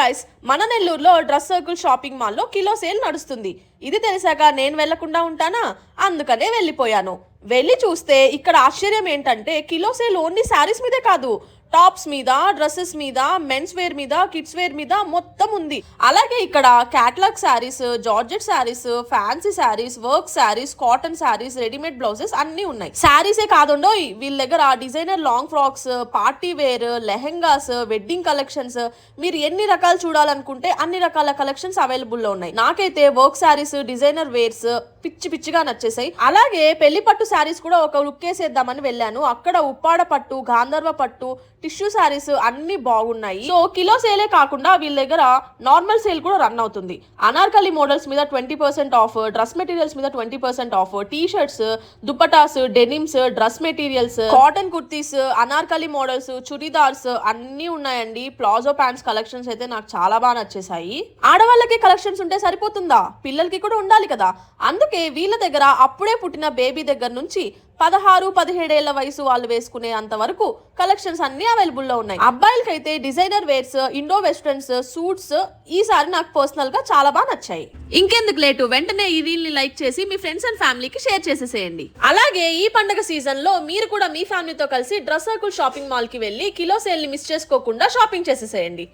Guys మన నెల్లూరులో dress circle shopping మాల్లో కిలో సేల్ నడుస్తుంది. ఇది తెలిసాక నేను వెళ్ళకుండా ఉంటానా? అందుకనే వెళ్ళిపోయాను. వెళ్ళి చూస్తే ఇక్కడ ఆశ్చర్యం ఏంటంటే కిలో సేల్ ఓన్లీ శారీస్ మీదే కాదు. టాప్స్ మీద డ్రెస్సెస్ మీద మెన్స్ వేర్ మీద కిడ్స్ వేర్ మీద మొత్తం ఉంది. అలాగే ఇక్కడ catalogue saris georgette saris fancy saris work saris cotton saris readymade blouses అన్ని ఉన్నాయి. శారీసే కాదుండో వీళ్ళ దగ్గర designer long frocks party wear lehengas wedding collections మీరు ఎన్ని రకాలు చూడాలనుకుంటే అన్ని రకాల కలెక్షన్స్ అవైలబుల్లో ఉన్నాయి. నాకైతే వర్క్ శారీస్ డిజైనర్ వేర్స్ పిచ్చి పిచ్చిగా నచ్చేసాయి. అలాగే పెళ్ళి పట్టు శారీస్ కూడా ఒక లుక్ వేసేద్దామని వెళ్ళాను. అక్కడ ఉప్పాడ పట్టు గాంధర్వ పట్టు టిష్యూ శారీస్ అన్ని బాగున్నాయి. సో కిలో సేలే కాకుండా వీళ్ళ దగ్గర నార్మల్ సేల్ కూడా రన్ అవుతుంది. అనార్కలి మోడల్స్ మీద twenty percent off dress materials మీద twenty percent off T shirts dupattas denims dress materials cotton kurtis Anarkali models churidars అన్ని ఉన్నాయండి. ప్లాజో ప్యాంట్స్ కలెక్షన్స్ అయితే నాకు చాలా బాగా నచ్చేసాయి ఆడవాళ్ళకి కలెక్షన్స్ ఉంటే సరిపోతుందా? పిల్లలకి కూడా ఉండాలి కదా. అందుకే వీళ్ళ దగ్గర అప్పుడే పుట్టిన బేబీ దగ్గర నుంచి పదహారు పదిహేడేళ్ళ వయసు వాళ్ళు వేసుకునే అంత వరకు కలెక్షన్స్ అన్ని అవైలబుల్లో ఉన్నాయి. అబ్బాయిలకైతే designer wears Indo westerns suits ఈసారి నాకు పర్సనల్గా చాలా బాగా నచ్చాయి. ఇంకెందుకు లేటు? వెంటనే ఈ రీల్ని లైక్ చేసి మీ ఫ్రెండ్స్ అండ్ ఫ్యామిలీకి షేర్ చేసేసేయండి. అలాగే ఈ పండగ సీజన్లో మీరు కూడా మీ ఫ్యామిలీతో కలిసి డ్రెస్ సర్కిల్ షాపింగ్ మాల్కి వెళ్ళి కిలో సేల్ని మిస్ చేసుకోకుండా షాపింగ్ చేసేసేయండి.